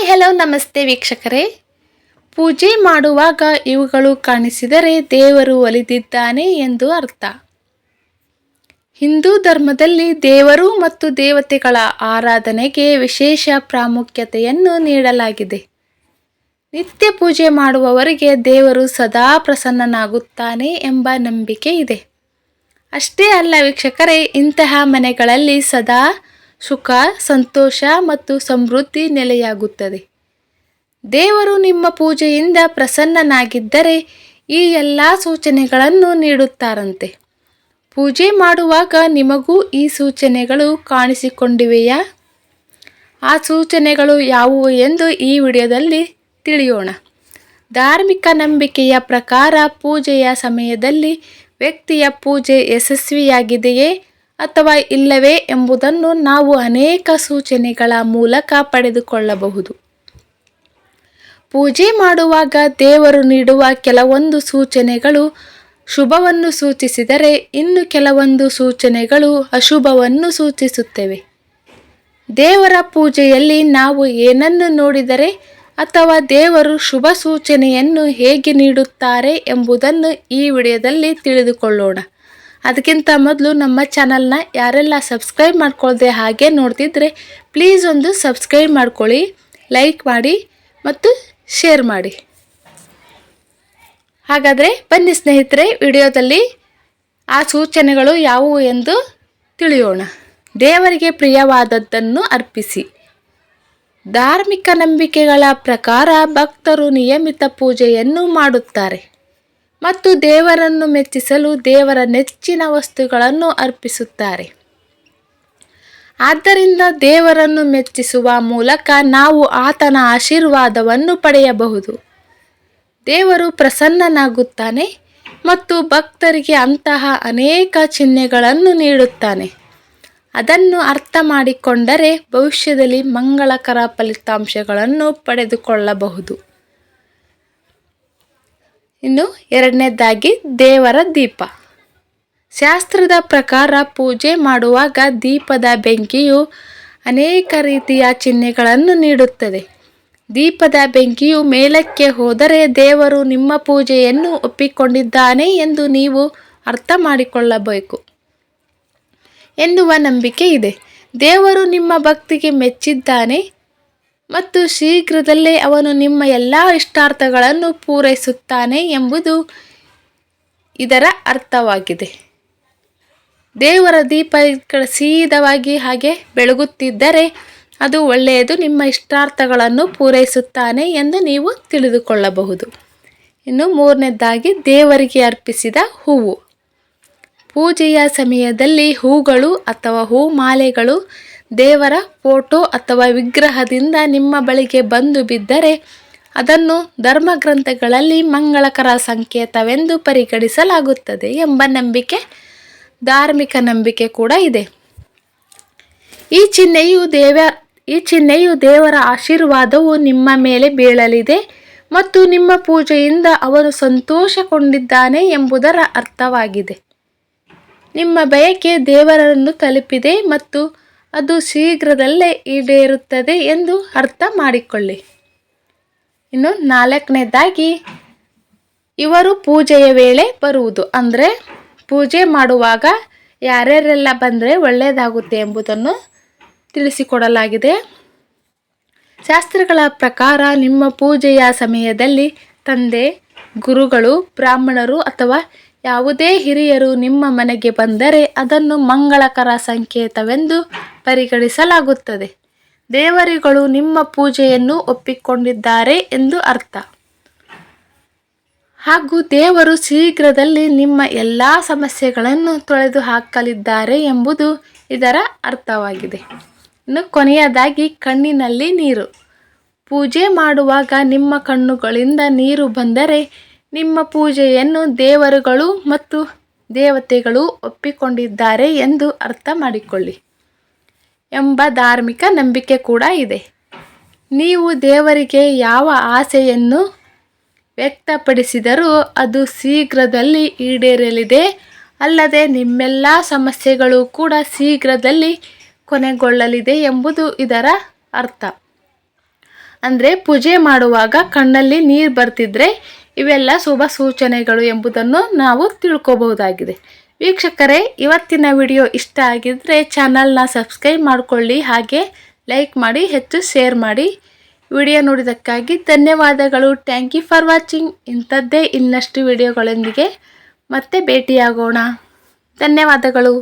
Hi hello ನಮಸ್ತೆ ವೀಕ್ಷಕರೇ. ಪೂಜೆ ಮಾಡುವಾಗ ಇವುಗಳು ಕಾಣಿಸಿದರೆ ದೇವರು ಒಲಿದಿದ್ದಾನೆ ಎಂದು ಅರ್ಥ. ಹಿಂದೂ ಧರ್ಮದಲ್ಲಿ ದೇವರು ಮತ್ತು ದೇವತೆಗಳ ಆರಾಧನೆಗೆ ವಿಶೇಷ ಪ್ರಾಮುಖ್ಯತೆಯನ್ನು ನೀಡಲಾಗಿದೆ. ನಿತ್ಯ ಪೂಜೆ ಮಾಡುವವರಿಗೆ ದೇವರು ಸದಾ ಪ್ರಸನ್ನನಾಗುತ್ತಾನೆ ಎಂಬ ನಂಬಿಕೆ ಇದೆ. ಅಷ್ಟೇ ಅಲ್ಲ ವೀಕ್ಷಕರೇ, ಇಂತಹ ಮನೆಗಳಲ್ಲಿ ಸದಾ ಸುಖ, ಸಂತೋಷ ಮತ್ತು ಸಮೃದ್ಧಿ ನೆಲೆಯಾಗುತ್ತದೆ. ದೇವರು ನಿಮ್ಮ ಪೂಜೆಯಿಂದ ಪ್ರಸನ್ನನಾಗಿದ್ದರೆ ಈ ಎಲ್ಲ ಸೂಚನೆಗಳನ್ನು ನೀಡುತ್ತಾರಂತೆ. ಪೂಜೆ ಮಾಡುವಾಗ ನಿಮಗೂ ಈ ಸೂಚನೆಗಳು ಕಾಣಿಸಿಕೊಂಡಿವೆಯಾ? ಆ ಸೂಚನೆಗಳು ಯಾವುವು ಎಂದು ಈ ವಿಡಿಯೋದಲ್ಲಿ ತಿಳಿಯೋಣ. ಧಾರ್ಮಿಕ ನಂಬಿಕೆಯ ಪ್ರಕಾರ ಪೂಜೆಯ ಸಮಯದಲ್ಲಿ ವ್ಯಕ್ತಿಯ ಪೂಜೆ ಯಶಸ್ವಿಯಾಗಿದೆಯೇ? ಅಥವಾ ಇಲ್ಲವೇ ಎಂಬುದನ್ನು ನಾವು ಅನೇಕ ಸೂಚನೆಗಳ ಮೂಲಕ ಪಡೆದುಕೊಳ್ಳಬಹುದು. ಪೂಜೆ ಮಾಡುವಾಗ ದೇವರು ನೀಡುವ ಕೆಲವೊಂದು ಸೂಚನೆಗಳು ಶುಭವನ್ನು ಸೂಚಿಸಿದರೆ ಇನ್ನು ಕೆಲವೊಂದು ಸೂಚನೆಗಳು ಅಶುಭವನ್ನು ಸೂಚಿಸುತ್ತವೆ. ದೇವರ ಪೂಜೆಯಲ್ಲಿ ನಾವು ಏನನ್ನು ನೋಡಿದರೆ ಅಥವಾ ದೇವರು ಶುಭ ಸೂಚನೆಯನ್ನು ಹೇಗೆ ನೀಡುತ್ತಾರೆ ಎಂಬುದನ್ನು ಈ ವಿಡಿಯೋದಲ್ಲಿ ತಿಳಿದುಕೊಳ್ಳೋಣ. ಅದಕ್ಕಿಂತ ಮೊದಲು ನಮ್ಮ ಚಾನಲ್ನ ಯಾರೆಲ್ಲ ಸಬ್ಸ್ಕ್ರೈಬ್ ಮಾಡ್ಕೊಳ್ಳದೆ ಹಾಗೆ ನೋಡ್ತಿದ್ರೆ ಪ್ಲೀಸ್ ಒಂದು ಸಬ್ಸ್ಕ್ರೈಬ್ ಮಾಡ್ಕೊಳ್ಳಿ ಲೈಕ್ ಮಾಡಿ ಮತ್ತು ಶೇರ್ ಮಾಡಿ. ಹಾಗಾದರೆ ಬನ್ನಿ ಸ್ನೇಹಿತರೆ ವಿಡಿಯೋದಲ್ಲಿ ಆ ಸೂಚನೆಗಳು ಯಾವುವು ಎಂದು ತಿಳಿಯೋಣ. ದೇವರಿಗೆ ಪ್ರಿಯವಾದದ್ದನ್ನು ಅರ್ಪಿಸಿ. ಧಾರ್ಮಿಕ ನಂಬಿಕೆಗಳ ಪ್ರಕಾರ ಭಕ್ತರು ನಿಯಮಿತ ಪೂಜೆಯನ್ನು ಮಾಡುತ್ತಾರೆ. ಮತ್ತು ದೇವರನ್ನು ಮೆಚ್ಚಿಸಲು ದೇವರ ನೆಚ್ಚಿನ ವಸ್ತುಗಳನ್ನು ಅರ್ಪಿಸುತ್ತಾರೆ. ಆದ್ದರಿಂದ ದೇವರನ್ನು ಮೆಚ್ಚಿಸುವ ಮೂಲಕ ನಾವು ಆತನ ಆಶೀರ್ವಾದವನ್ನು ಪಡೆಯಬಹುದು. ದೇವರು ಪ್ರಸನ್ನನಾಗುತ್ತಾನೆ ಮತ್ತು ಭಕ್ತರಿಗೆ ಅಂತಹ ಅನೇಕ ಚಿಹ್ನೆಗಳನ್ನು ನೀಡುತ್ತಾನೆ. ಅದನ್ನು ಅರ್ಥ ಮಾಡಿಕೊಂಡರೆ ಭವಿಷ್ಯದಲ್ಲಿ ಮಂಗಳಕರ ಫಲಿತಾಂಶಗಳನ್ನು ಪಡೆದುಕೊಳ್ಳಬಹುದು. ಇನ್ನು ಎರಡನೇದಾಗಿ ದೇವರ ದೀಪ. ಶಾಸ್ತ್ರದ ಪ್ರಕಾರ ಪೂಜೆ ಮಾಡುವಾಗ ದೀಪದ ಬೆಂಕಿಯು ಅನೇಕ ರೀತಿಯ ಚಿಹ್ನೆಗಳನ್ನು ನೀಡುತ್ತದೆ. ದೀಪದ ಬೆಂಕಿಯು ಮೇಲಕ್ಕೆ ಹೋದರೆ ದೇವರು ನಿಮ್ಮ ಪೂಜೆಯನ್ನು ಒಪ್ಪಿಕೊಂಡಿದ್ದಾನೆ ಎಂದು ನೀವು ಅರ್ಥ ಮಾಡಿಕೊಳ್ಳಬೇಕು. ಎನ್ನುವ ನಂಬಿಕೆ ಇದೆ. ದೇವರು ನಿಮ್ಮ ಭಕ್ತಿಗೆ ಮೆಚ್ಚಿದ್ದಾನೆ. ಮತ್ತು ಶೀಘ್ರದಲ್ಲೇ ಅವನು ನಿಮ್ಮ ಎಲ್ಲ ಇಷ್ಟಾರ್ಥಗಳನ್ನು ಪೂರೈಸುತ್ತಾನೆ ಎಂಬುದು ಇದರ ಅರ್ಥವಾಗಿದೆ. ದೇವರ ದೀಪ ಸೀದವಾಗಿ ಹಾಗೆ ಬೆಳಗುತ್ತಿದ್ದರೆ ಅದು ಒಳ್ಳೆಯದು, ನಿಮ್ಮ ಇಷ್ಟಾರ್ಥಗಳನ್ನು ಪೂರೈಸುತ್ತಾನೆ ಎಂದು ನೀವು ತಿಳಿದುಕೊಳ್ಳಬಹುದು. ಇನ್ನು ಮೂರನೇದಾಗಿ, ದೇವರಿಗೆ ಅರ್ಪಿಸಿದ ಹೂವು. ಪೂಜೆಯ ಸಮಯದಲ್ಲಿ ಹೂಗಳು ಅಥವಾ ಹೂ ಮಾಲೆಗಳು ದೇವರ ಫೋಟೋ ಅಥವಾ ವಿಗ್ರಹದಿಂದ ನಿಮ್ಮ ಬಳಿಗೆ ಬಂದು ಬಿದ್ದರೆ ಅದನ್ನು ಧರ್ಮಗ್ರಂಥಗಳಲ್ಲಿ ಮಂಗಳಕರ ಸಂಕೇತವೆಂದು ಪರಿಗಣಿಸಲಾಗುತ್ತದೆ ಎಂಬ ನಂಬಿಕೆ, ಧಾರ್ಮಿಕ ನಂಬಿಕೆ ಕೂಡ ಇದೆ. ಈ ಚಿಹ್ನೆಯು ದೇವ, ಈ ಚಿಹ್ನೆಯು ದೇವರ ಆಶೀರ್ವಾದವು ನಿಮ್ಮ ಮೇಲೆ ಬೀಳಲಿದೆ ಮತ್ತು ನಿಮ್ಮ ಪೂಜೆಯಿಂದ ಅವನು ಸಂತೋಷಗೊಂಡಿದ್ದಾನೆ ಎಂಬುದರ ಅರ್ಥವಾಗಿದೆ. ನಿಮ್ಮ ಬಯಕೆ ದೇವರನ್ನು ತಲುಪಿದೆ ಮತ್ತು ಅದು ಶೀಘ್ರದಲ್ಲೇ ಈಡೇರುತ್ತದೆ ಎಂದು ಅರ್ಥ ಮಾಡಿಕೊಳ್ಳಿ. ಇನ್ನು ನಾಲ್ಕನೇದಾಗಿ, ಇವರು ಪೂಜೆಯ ವೇಳೆ ಬರುವುದು. ಅಂದರೆ, ಪೂಜೆ ಮಾಡುವಾಗ ಯಾರ್ಯಾರೆಲ್ಲ ಬಂದರೆ ಒಳ್ಳೆಯದಾಗುತ್ತೆ ಎಂಬುದನ್ನು ತಿಳಿಸಿಕೊಡಲಾಗಿದೆ. ಶಾಸ್ತ್ರಗಳ ಪ್ರಕಾರ, ನಿಮ್ಮ ಪೂಜೆಯ ಸಮಯದಲ್ಲಿ ತಂದೆ, ಗುರುಗಳು, ಬ್ರಾಹ್ಮಣರು ಅಥವಾ ಯಾವುದೇ ಹಿರಿಯರು ನಿಮ್ಮ ಮನೆಗೆ ಬಂದರೆ ಅದನ್ನು ಮಂಗಳಕರ ಸಂಕೇತವೆಂದು ಪರಿಗಣಿಸಲಾಗುತ್ತದೆ. ದೇವರುಗಳು ನಿಮ್ಮ ಪೂಜೆಯನ್ನು ಒಪ್ಪಿಕೊಂಡಿದ್ದಾರೆ ಎಂದು ಅರ್ಥ. ಹಾಗೂ ದೇವರು ಶೀಘ್ರದಲ್ಲಿ ನಿಮ್ಮ ಎಲ್ಲ ಸಮಸ್ಯೆಗಳನ್ನು ತೊಳೆದು ಹಾಕಲಿದ್ದಾರೆ ಎಂಬುದು ಇದರ ಅರ್ಥವಾಗಿದೆ. ಇನ್ನು ಕೊನೆಯದಾಗಿ ಕಣ್ಣಿನಲ್ಲಿ ನೀರು. ಪೂಜೆ ಮಾಡುವಾಗ ನಿಮ್ಮ ಕಣ್ಣುಗಳಿಂದ ನೀರು ಬಂದರೆ ನಿಮ್ಮ ಪೂಜೆಯನ್ನು ದೇವರುಗಳು ಮತ್ತು ದೇವತೆಗಳು ಒಪ್ಪಿಕೊಂಡಿದ್ದಾರೆ ಎಂದು ಅರ್ಥ ಮಾಡಿಕೊಳ್ಳಿ ಎಂಬ ಧಾರ್ಮಿಕ ನಂಬಿಕೆ ಕೂಡ ಇದೆ. ನೀವು ದೇವರಿಗೆ ಯಾವ ಆಸೆಯನ್ನು ವ್ಯಕ್ತಪಡಿಸಿದರೂ ಅದು ಶೀಘ್ರದಲ್ಲಿ ಈಡೇರಲಿದೆ. ಅಲ್ಲದೆ ನಿಮ್ಮೆಲ್ಲ ಸಮಸ್ಯೆಗಳು ಕೂಡ ಶೀಘ್ರದಲ್ಲಿ ಕೊನೆಗೊಳ್ಳಲಿದೆ ಎಂಬುದು ಇದರ ಅರ್ಥ. ಅಂದರೆ ಪೂಜೆ ಮಾಡುವಾಗ ಕಣ್ಣಲ್ಲಿ ನೀರು ಬರ್ತಿದ್ರೆ ಇವೆಲ್ಲ ಶುಭ ಸೂಚನೆಗಳು ಎಂಬುದನ್ನು ನಾವು ತಿಳ್ಕೋಬಹುದಾಗಿದೆ. ವೀಕ್ಷಕರೇ, ಇವತ್ತಿನ ವಿಡಿಯೋ ಇಷ್ಟ ಆಗಿದ್ದರೆ ಚಾನಲ್ನ ಸಬ್ಸ್ಕ್ರೈಬ್ ಮಾಡಿಕೊಳ್ಳಿ, ಹಾಗೆ ಲೈಕ್ ಮಾಡಿ, ಹೆಚ್ಚು ಶೇರ್ ಮಾಡಿ. ವಿಡಿಯೋ ನೋಡಿದ್ದಕ್ಕಾಗಿ ಧನ್ಯವಾದಗಳು. Thank you for watching. ಇಂಥದ್ದೇ ಇನ್ನಷ್ಟು ವಿಡಿಯೋಗಳೊಂದಿಗೆ ಮತ್ತೆ ಭೇಟಿಯಾಗೋಣ. ಧನ್ಯವಾದಗಳು.